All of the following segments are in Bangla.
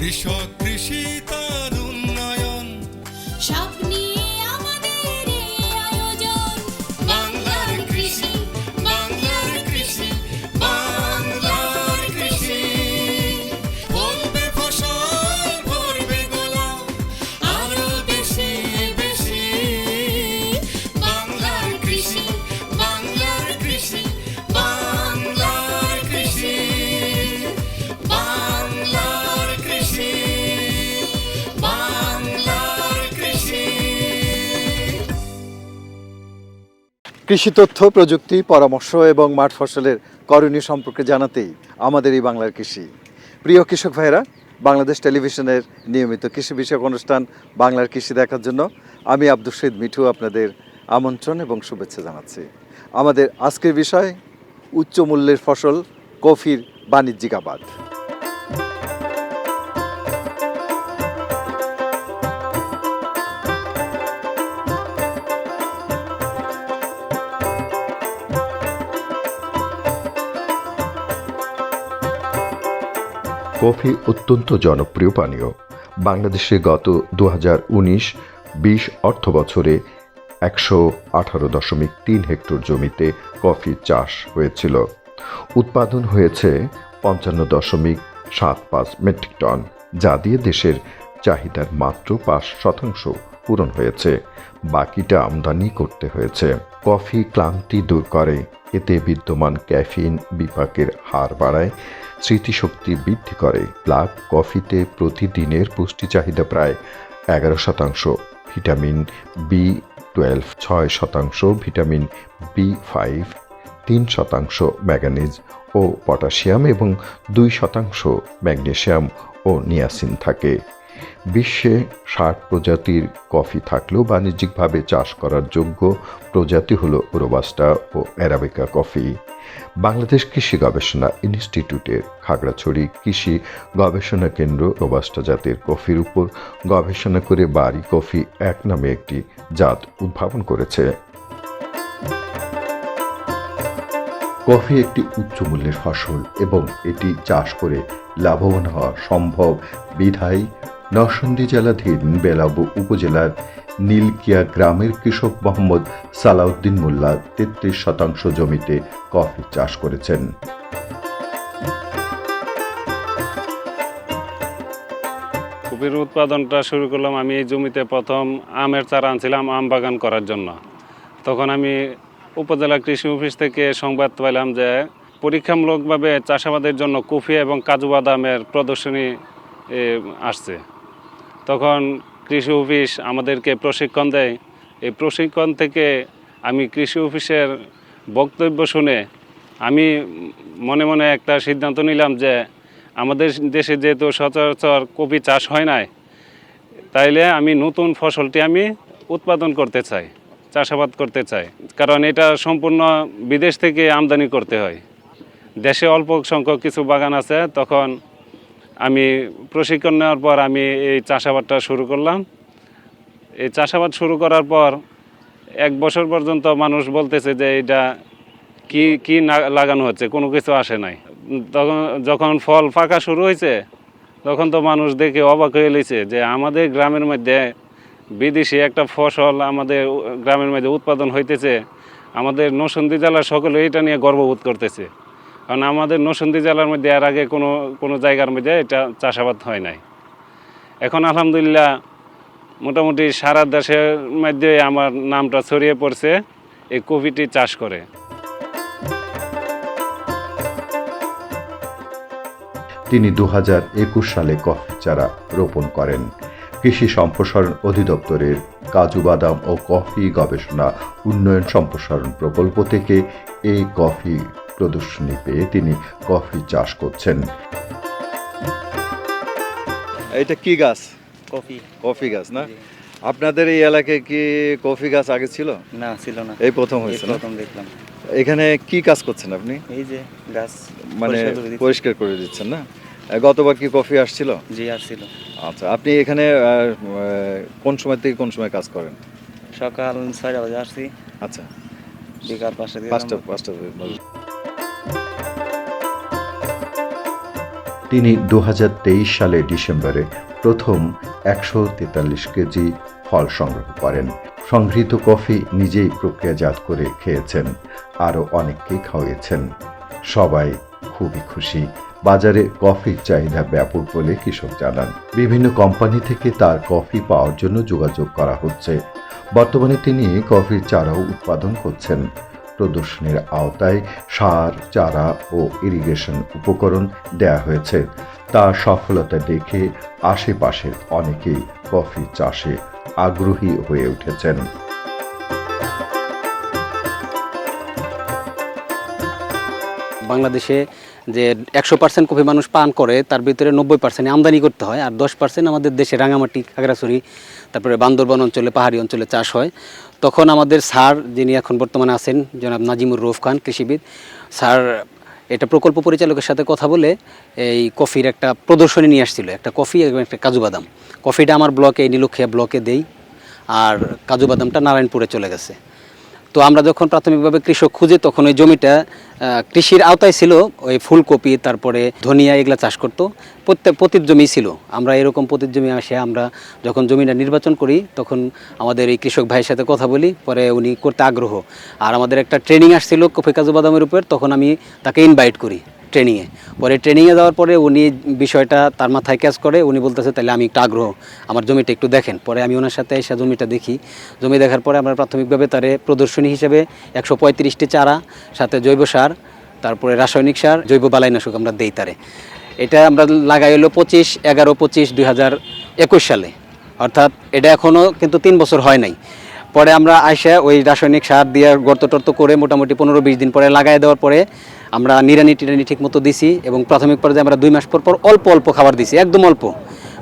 কৃষক কৃষি তার কৃষি তথ্য, প্রযুক্তি, পরামর্শ এবং মাঠ ফসলের করণীয় সম্পর্কে জানাতেই আমাদের এই বাংলার কৃষি। প্রিয় কৃষক ভাইরা বাংলাদেশ টেলিভিশনের নিয়মিত কৃষি বিষয়ক অনুষ্ঠান বাংলার কৃষি দেখার জন্য আমি আব্দুল শহীদ মিঠু আপনাদের আমন্ত্রণ এবং শুভেচ্ছা জানাচ্ছি। আমাদের আজকের বিষয়, উচ্চ মূল্যের ফসল, কফির বাণিজ্যিক আবাদ। কফি অত্যন্ত জনপ্রিয় পানীয়। বাংলাদেশে গত দু হাজার উনিশ বিশ অর্থ বছরে একশো আঠারো দশমিক তিন হেক্টর জমিতে কফি চাষ হয়েছিল। উৎপাদন হয়েছে পঞ্চান্ন দশমিক সাত পাঁচ মেট্রিক টন, যা দিয়ে দেশের চাহিদার মাত্র পাঁচ শতাংশ পূরণ হয়েছে। বাকিটা আমদানি করতে হয়েছে। কফি ক্লান্তি দূর করে, এতে বিদ্যমান ক্যাফিন বিপাকের হার বাড়ায় স্মৃতিশক্তি বৃদ্ধি করে। ব্ল্যাক কফিতে প্রতিদিনের পুষ্টি চাহিদা প্রায় এগারো শতাংশ। ভিটামিন বি টুয়েলভ ছয় শতাংশ, ভিটামিন বি ফাইভ তিন শতাংশ ম্যাগানিজ ও পটাশিয়াম এবং দুই শতাংশ ম্যাগনেশিয়াম ও নিয়াসিন থাকে। বিশ্বে ষাট প্রজাতির কফি থাকলেও বাণিজ্যিকভাবে চাষ করার যোগ্য প্রজাতি হল রোবাস্টা ও অ্যারাবিকা কফি। বাংলাদেশ কৃষি গবেষণা ইনস্টিটিউটের খাগড়াছড়ি কৃষি গবেষণা কেন্দ্র রোবাস্টা জাতের কফির উপর গবেষণা করে বাড়ি কফি এক নামে একটি জাত উদ্ভাবন করেছে। কফি একটি উচ্চ মূল্যের ফসল এবং এটি চাষ করে লাভবান হওয়া সম্ভব। বিধায় নরসিংদী জেলাধীন বেলাবু উপজেলার নীলকিয়া গ্রামের কৃষক মোহাম্মদ সালাউদ্দিন মোল্লা তেত্রিশ শতাংশ জমিতে কফি চাষ করেছেন। কপির উৎপাদনটা শুরু করলাম আমি এই জমিতে প্রথম আমের চারা আনছিলাম, আম বাগান করার জন্য। তখন আমি উপজেলা কৃষি অফিস থেকে সংবাদ পাইলাম যে পরীক্ষামূলকভাবে চাষাবাদের জন্য কফি এবং কাজু বাদামের প্রদর্শনী আসছে। তখন কৃষি অফিস আমাদেরকে প্রশিক্ষণ দেয়। এই প্রশিক্ষণ থেকে আমি কৃষি অফিসের বক্তব্য শুনে আমি মনে মনে একটা সিদ্ধান্ত নিলাম যে আমাদের দেশে যেহেতু সচরাচর কপি চাষ হয় নাই, তাইলে আমি নতুন ফসলটি আমি উৎপাদন করতে চাই, চাষাবাদ করতে চাই। কারণ এটা সম্পূর্ণ বিদেশ থেকে আমদানি করতে হয়। দেশে অল্প সংখ্যক কিছু বাগান আছে, তখন আমি প্রশিক্ষণ নেওয়ার পর আমি এই চাষাবাদটা শুরু করলাম। এই চাষাবাদ শুরু করার পর এক বছর পর্যন্ত মানুষ বলতেছে যে এটা কি কি লাগানো হচ্ছে, কোনো কিছু আসে নাই। তখন যখন ফল পাকা শুরু হয়েছে, তখন তো মানুষ দেখে অবাক হয়ে লিছে যে আমাদের গ্রামের মধ্যে বিদেশি একটা ফসল আমাদের গ্রামের মধ্যে উৎপাদন হইতেছে। আমাদের নসন্দি জেলার সকলে এটা নিয়ে গর্ববোধ করতেছে। কারণ আমাদের নরসিংদী জেলার মধ্যে এর আগে কোনো কোনো জায়গার মধ্যে এটা চাষাবাদ হয় নাই। এখন আলহামদুলিল্লাহ মোটামুটি সারা দেশের মধ্যে আমার নামটা ছড়িয়ে পড়ছে, এই কপিটি চাষ করে। তিনি দু একুশ সালে কফি চারা রোপণ করেন। কৃষি সম্প্রসারণ অধিদপ্তরের কাজু বাদাম ও কফি গবেষণা উন্নয়ন সম্প্রসারণ প্রকল্প থেকে এই কফি প্রদর্শনী পেয়ে তিনি কফি চাষ করছেন। এটা কি গাছ? কফি। কফি গাছ না? আপনাদের এই এলাকায় কি কফি গাছ আগে ছিল? না ছিল না। এই প্রথম হয়েছে প্রথম দেখলাম। এখানে কি কাজ করছেন আপনি? এই যে গাছ মানে পরিষ্কার করে দিচ্ছেন না? গতবার কি কফি আসছিল? জি আসছিল। আচ্ছা আপনি এখানে কোন সময় থেকে কোন সময় কাজ করেন? সকাল ছয়টা বাজে আসছি। আচ্ছা। বিকাল পাঁচটা থেকে পাঁচটা পাঁচটা তিনি দু হাজার তেইশ সালে ডিসেম্বরে প্রথম একশো তেতাল্লিশ কেজি ফল সংগ্রহ করেন। সংগৃহীত কফি নিজেই প্রক্রিয়াজাত করে খেয়েছেন, আরও অনেককেই খাওয়িয়েছেন সবাই খুবই খুশি। বাজারে কফির চাহিদা ব্যাপক বলে কৃষক জানান। বিভিন্ন কোম্পানি থেকে তার কফি পাওয়ার জন্য যোগাযোগ করা হচ্ছে। বর্তমানে তিনি কফির চারাও উৎপাদন করছেন। প্রদর্শনীর আওতায় সার, চারা ও ইরিগেশন উপকরণ দেয়া হয়েছে। তার সফলতা দেখে আশেপাশের অনেকেই কফি চাষে আগ্রহী হয়ে উঠেছেন। বাংলাদেশে যে একশো পার্সেন্ট কফি মানুষ পান করে, তার ভিতরে নব্বই পার্সেন্ট আমদানি করতে হয়, আর দশ পার্সেন্ট আমাদের দেশে রাঙামাটি, খাগড়াছড়ি, তারপরে বান্দরবান অঞ্চলে, পাহাড়ি অঞ্চলে চাষ হয়। তখন আমাদের স্যার যিনি এখন বর্তমানে আছেন, জনাব নাজিমুর রৌফ খান, কৃষিবিদ, স্যার এটা প্রকল্প পরিচালকের সাথে কথা বলে এই কফির একটা প্রদর্শনী নিয়ে আসছিল, একটা কফি এবং একটা কাজু বাদাম। কফিটা আমার ব্লকে নীলক্ষিয়া ব্লকে দেই, আর কাজু বাদামটা নারায়ণপুরে চলে গেছে। তো আমরা যখন প্রাথমিকভাবে কৃষক খুঁজে, তখন ওই জমিটা কৃষির আওতায় ছিল, ওই ফুলকপি, তারপরে ধনিয়া এগুলো চাষ করতো। প্রত্যেক পতির জমি ছিল। আমরা এরকম পতির জমি আসে, আমরা যখন জমিটা নির্বাচন করি, তখন আমাদের এই কৃষক ভাইয়ের সাথে কথা বলি, পরে উনি করতে আগ্রহ। আর আমাদের একটা ট্রেনিং আসছিল কফি কাজু বাদামের উপর, তখন আমি তাকে ইনভাইট করি। ট্রেনিংয়ে। পরে ট্রেনিংয়ে যাওয়ার পরে উনি বিষয়টা তার মাথায় ক্যাচ করে, উনি বলতেছে তাহলে আমি একটু আগ্রহ, আমার জমিটা একটু দেখেন। পরে আমি ওনার সাথে এসে জমিটা দেখি। জমি দেখার পরে আমরা প্রাথমিকভাবে তারে প্রদর্শনী হিসেবে একশো পঁয়ত্রিশটি চারা, সাথে জৈব সার, তারপরে রাসায়নিক সার, জৈব বালাইনাশক আমরা দেই তারে। এটা আমরা লাগাই হলো পঁচিশ এগারো পঁচিশ দুই সালে। অর্থাৎ এটা এখনও কিন্তু তিন বছর হয় নাই। পরে আমরা আইসা ওই রাসায়নিক সার দিয়ে গর্ত টর্ত করে মোটামুটি পনেরো বিশ দিন পরে লাগাই দেওয়ার পরে আমরা নিরানি টিরানি ঠিক মতো দিছি এবং প্রাথমিক পর্যায়ে আমরা দুই মাস পর পর অল্প অল্প খাবার দিছি, একদম অল্প।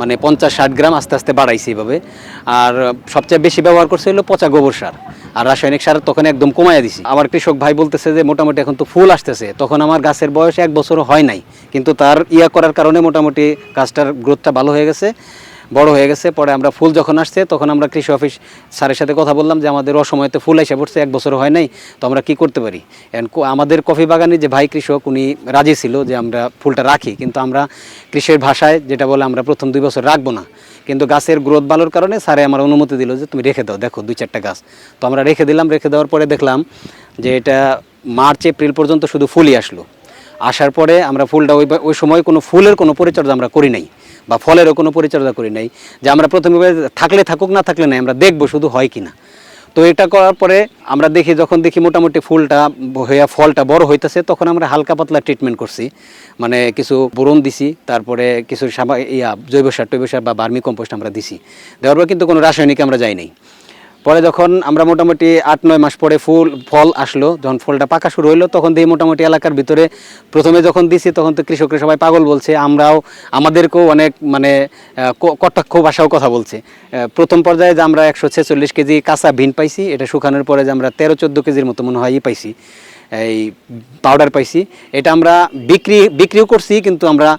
মানে পঞ্চাশ ষাট গ্রাম আস্তে আস্তে বাড়াইছি এইভাবে। আর সবচেয়ে বেশি ব্যবহার করছে হলো পচা গোবর সার। আর রাসায়নিক সার তখন একদম কমাইয়া দিছি। আমার কৃষক ভাই বলতেছে যে, মোটামুটি এখন তো ফুল আসতেছে। তখন আমার গাছের বয়স এক বছর হয় নাই। কিন্তু তার ইয়া করার কারণে মোটামুটি গাছটার গ্রোথটা ভালো হয়ে গেছে। বড় হয়ে গেছে। পরে আমরা ফুল যখন আসছে, তখন আমরা কৃষি অফিস স্যারের সাথে কথা বললাম যে আমাদের অসময়তে ফুল এসে পড়ছে, এক বছর হয় নাই, তো আমরা কি করতে পারি? আমাদের কফি বাগানে যে ভাই কৃষক, উনি রাজি ছিল যে আমরা ফুলটা রাখি, কিন্তু আমরা কৃষির ভাষায় যেটা বলে আমরা প্রথম দুই বছর রাখব না। কিন্তু গাছের গ্রোথ ভালোর কারণে স্যারে আমার অনুমতি দিল যে, তুমি রেখে দাও, দেখো দুই চারটা গাছ। তো আমরা রেখে দিলাম, রেখে দেওয়ার পরে দেখলাম যে এটা মার্চ, এপ্রিল পর্যন্ত শুধু ফুলই আসলো। আসার পরে আমরা ফুলটা ওই ওই সময় কোনো ফুলের কোনো পরিচর্যা আমরা করি নাই বা ফলেরও কোনো পরিচর্যা করি নাই যে আমরা প্রথমে থাকলে থাকুক, না থাকলে নাই, আমরা দেখব শুধু হয় কি না তো এটা করার পরে আমরা দেখি, যখন দেখি মোটামুটি ফুলটা হইয়া ফলটা বড় হইতেছে, তখন আমরা হালকা পাতলা ট্রিটমেন্ট করছি। মানে কিছু বোরন দিছি, তারপরে কিছু ইয়া জৈব সার, টৈব সার বা বার্মি কম্পোস্ট আমরা দিছি। দেওয়ার পর কিন্তু কোনো রাসায়নিক আমরা যাই নাই। পরে যখন আমরা মোটামুটি আট, নয় মাস পরে ফুল, ফল আসলো, যখন ফলটা পাকা শুরু হলো তখন দিয়ে মোটামুটি এলাকার ভিতরে প্রথমে যখন দিছি, তখন তো কৃষকরা সবাই পাগল বলছে, আমরাও, আমাদেরকেও অনেক মানে কটাক্ষ ভাষাও কথা বলছে। প্রথম পর্যায়ে যে আমরা একশো ছেচল্লিশ কেজি কাঁচা ভিন পাইছি, এটা শুকানোর পরে যে আমরা তেরো, চোদ্দ কেজির মতো মনে হয় পাইছি, এই পাউডার পাইছি। এটা আমরা বিক্রি, বিক্রিও করছি, কিন্তু আমরা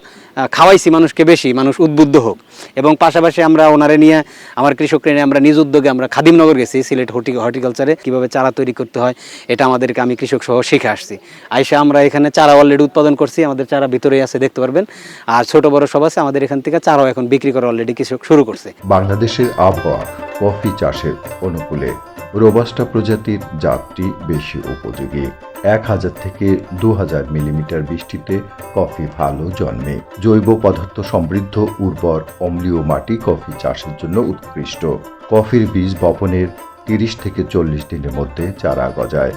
খাওয়াইছি মানুষকে বেশি, মানুষ উদ্বুদ্ধ হোক। এবং পাশাপাশি আমরা ওনারে নিয়ে, আমার কৃষকরা নিয়ে আমরা নিজ উদ্যোগে আমরা খাদিমনগর গেছি, সিলেট হর্টি, হর্টিকালচারে কীভাবে চারা তৈরি করতে হয়, এটা আমাদেরকে আমি কৃষক সহ শিখে আসছি। আইসা আমরা এখানে চারা অলরেডি উৎপাদন করছি, আমাদের চারা ভিতরেই আছে, দেখতে পারবেন। আর ছোট বড় সব আছে, আমাদের এখান থেকে চারাও এখন বিক্রি করা অলরেডি কৃষক শুরু করছে। বাংলাদেশের আবহাওয়া কফি চাষের অনুকূলে। রোবাস্টা প্রজাতির জাতটি বেশি উপযোগী। এক হাজার থেকে দু হাজার মিলিমিটার বৃষ্টিতে কফি ভালো জন্মে। জৈব পদার্থ সমৃদ্ধ, উর্বর অম্লীয় মাটি কফি চাষের জন্য উৎকৃষ্ট। কফির বীজ বপনের তিরিশ থেকে চল্লিশ দিনের মধ্যে চারা গজায়।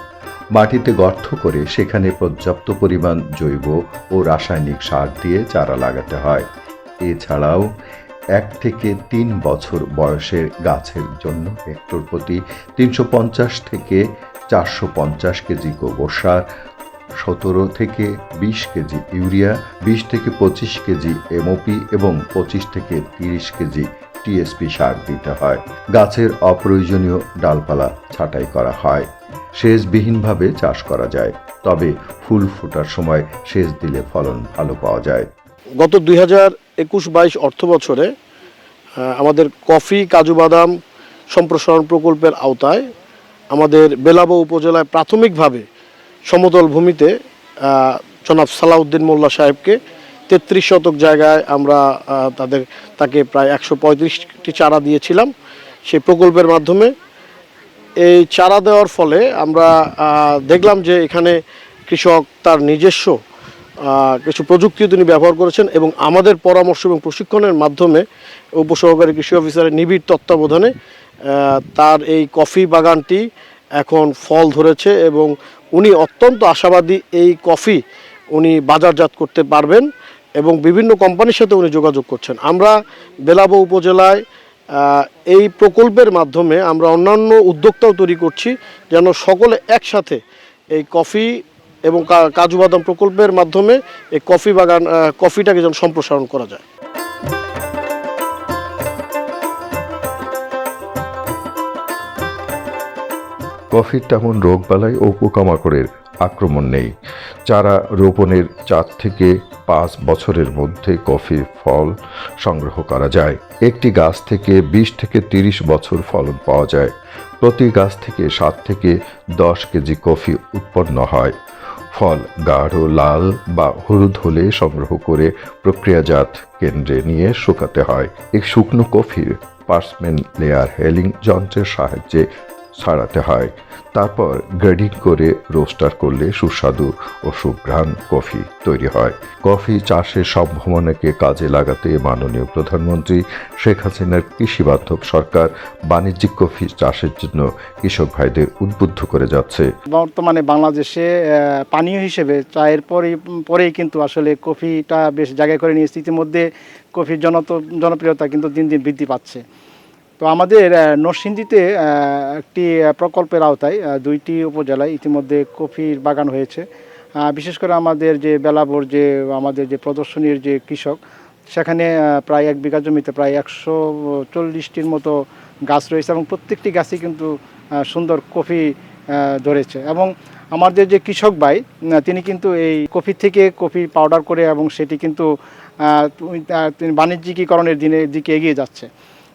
মাটিতে গর্ত করে সেখানে পর্যাপ্ত পরিমাণ জৈব ও রাসায়নিক সার দিয়ে চারা লাগাতে হয়। এছাড়াও এক থেকে তিন বছর বয়সের গাছের জন্য হেক্টর প্রতি তিনশো পঞ্চাশ থেকে চারশো পঞ্চাশ কেজি গোবর সার, সতেরো থেকে বিশ কেজি ইউরিয়া, বিশ থেকে পঁচিশ কেজি এমওপি এবং পঁচিশ থেকে তিরিশ কেজি টিএসপি সার দিতে হয়। গাছের অপ্রয়োজনীয় ডালপালা ছাঁটাই করা হয়। সেচবিহীনভাবে চাষ করা যায়, তবে ফুল ফোটার সময় সেচ দিলে ফলন ভালো পাওয়া যায়। গত দুই হাজার একুশ বাইশ অর্থ বছরে আমাদের কফি, কাজু বাদাম সম্প্রসারণ প্রকল্পের আওতায় আমাদের বেলাবো উপজেলায় প্রাথমিকভাবে সমতল ভূমিতে জনাব সালাউদ্দিন মোল্লা সাহেবকে তেত্রিশ শতক জায়গায় আমরা তাদের, তাকে প্রায় একশো পঁয়ত্রিশটি চারা দিয়েছিলাম। সেই প্রকল্পের মাধ্যমে এই চারা দেওয়ার ফলে আমরা দেখলাম যে এখানে কৃষক তার নিজস্ব কিছু প্রযুক্তিও তিনি ব্যবহার করেছেন এবং আমাদের পরামর্শ এবং প্রশিক্ষণের মাধ্যমে উপসহকারী কৃষি অফিসারের নিবিড় তত্ত্বাবধানে তার এই কফি বাগানটি এখন ফল ধরেছে এবং উনি অত্যন্ত আশাবাদী এই কফি উনি বাজারজাত করতে পারবেন এবং বিভিন্ন কোম্পানির সাথে উনি যোগাযোগ করছেন। আমরা বেলাবো উপজেলায় এই প্রকল্পের মাধ্যমে আমরা অন্যান্য উদ্যোক্তাও তৈরি করছি যেন সকলে একসাথে এই কফি এবং কাজু বাদাম প্রকল্পের মাধ্যমে এই কফি বাগান কফিটাকে যেন সম্প্রসারণ করা যায়। কফির তেমন রোগবালাই ও পোকামাকড়ের আক্রমণ নেই। চারা রোপণের চার থেকে পাঁচ বছরের মধ্যে কফির ফল সংগ্রহ করা যায়। একটি গাছ থেকে বিশ থেকে তিরিশ বছর ফলন পাওয়া যায়। প্রতি গাছ থেকে সাত থেকে দশ কেজি কফি উৎপন্ন হয়। ফল, গাঢ়, লাল বা হলুদ হলে সংগ্রহ করে প্রক্রিয়াজাত কেন্দ্রে নিয়ে শুকাতে হয়। এই শুকনো কফির পার্সমেন্ট লেয়ার হেলিং যন্ত্রের সাহায্যে ছাড়াতে হয়। তারপর গ্রেডিং করে রোস্টার করলে সুস্বাদু ও সুঘ্রাণ কফি তৈরি হয়। কফি চাষের সম্ভাবনাকে কাজে লাগাতে মাননীয় প্রধানমন্ত্রী শেখ হাসিনার কৃষিবান্ধব সরকার বাণিজ্যিক কফি চাষের জন্য কৃষক ভাইদের উদ্বুদ্ধ করে যাচ্ছে। বর্তমানে বাংলাদেশে পানীয় হিসেবে চায়ের পরেই পরেই কিন্তু আসলে কফিটা বেশ জায়গায় করে নিয়েছে। ইতিমধ্যে কফির জনত, জনপ্রিয়তা কিন্তু দিন দিন বৃদ্ধি পাচ্ছে। তো আমাদের নরসিংদীতে একটি প্রকল্পের আওতায় দুইটি উপজেলায় ইতিমধ্যে কফির বাগান হয়েছে। বিশেষ করে আমাদের যে বেলাবর, যে আমাদের যে প্রদর্শনীর যে কৃষক, সেখানে প্রায় এক বিঘা জমিতে প্রায় একশো চল্লিশটির মতো গাছ রয়েছে এবং প্রত্যেকটি গাছই কিন্তু সুন্দর কফি ধরেছে এবং আমাদের যে কৃষক ভাই তিনি কিন্তু এই কফি থেকে কফি পাউডার করে এবং সেটি কিন্তু বাণিজ্যিকীকরণের দিনে দিকে এগিয়ে যাচ্ছে।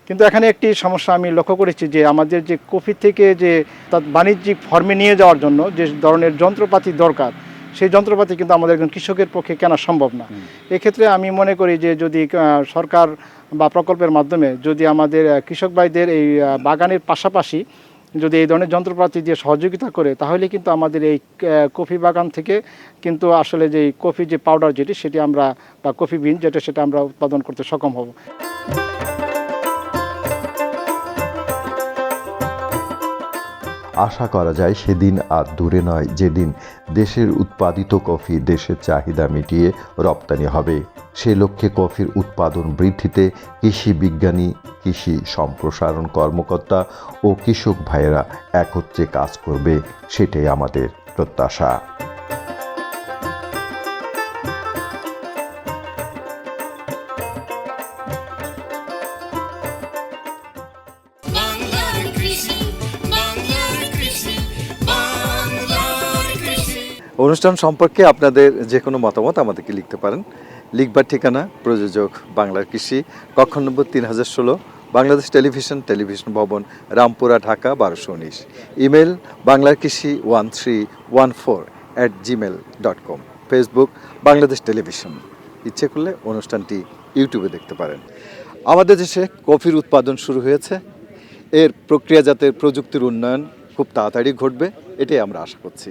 কিন্তু এখানে একটি সমস্যা আমি লক্ষ্য করেছি যে আমাদের যে কফি থেকে যে তার বাণিজ্যিক ফর্মে নিয়ে যাওয়ার জন্য যে ধরনের যন্ত্রপাতি দরকার সেই যন্ত্রপাতি কিন্তু আমাদের একজন কৃষকের পক্ষে কেনা সম্ভব না। এক্ষেত্রে আমি মনে করি যে যদি সরকার বা প্রকল্পের মাধ্যমে যদি আমাদের কৃষক ভাইদের এই বাগানের পাশাপাশি যদি এই ধরনের যন্ত্রপাতি দিয়ে সহযোগিতা করে তাহলে কিন্তু আমাদের এই কফি বাগান থেকে কিন্তু আসলে যে কফি যে পাউডার যেটি সেটি আমরা বা কফি বিন যেটা সেটা আমরা উৎপাদন করতে সক্ষম হব। আশা করা যায় সেদিন আর দূরে নয়, যেদিন দেশের উৎপাদিত কফি দেশের চাহিদা মিটিয়ে রপ্তানি হবে। সে লক্ষ্যে কফির উৎপাদন বৃদ্ধিতে কৃষি বিজ্ঞানী, কৃষি সম্প্রসারণ কর্মকর্তা ও কৃষক ভাইয়েরা একত্রে কাজ করবে, সেটাই আমাদের প্রত্যাশা। অনুষ্ঠান সম্পর্কে আপনাদের যে কোনো মতামত আমাদেরকে লিখতে পারেন। লিখবার ঠিকানা, প্রযোজক বাংলার কৃষি, কক্ষ নম্বর তিন হাজার ষোলো, বাংলাদেশ টেলিভিশন টেলিভিশন ভবন, রামপুরা, ঢাকা, বারোশো উনিশ। ইমেল বাংলার কৃষি one three one four at Gmail dot com. Facebook, Bangladesh television. ইচ্ছে করলে অনুষ্ঠানটি ইউটিউবে দেখতে পারেন। আমাদের দেশে কফির উৎপাদন শুরু হয়েছে। এর প্রক্রিয়াজাতের প্রযুক্তির উন্নয়ন খুব তাড়াতাড়ি ঘটবে, এটাই আমরা আশা করছি।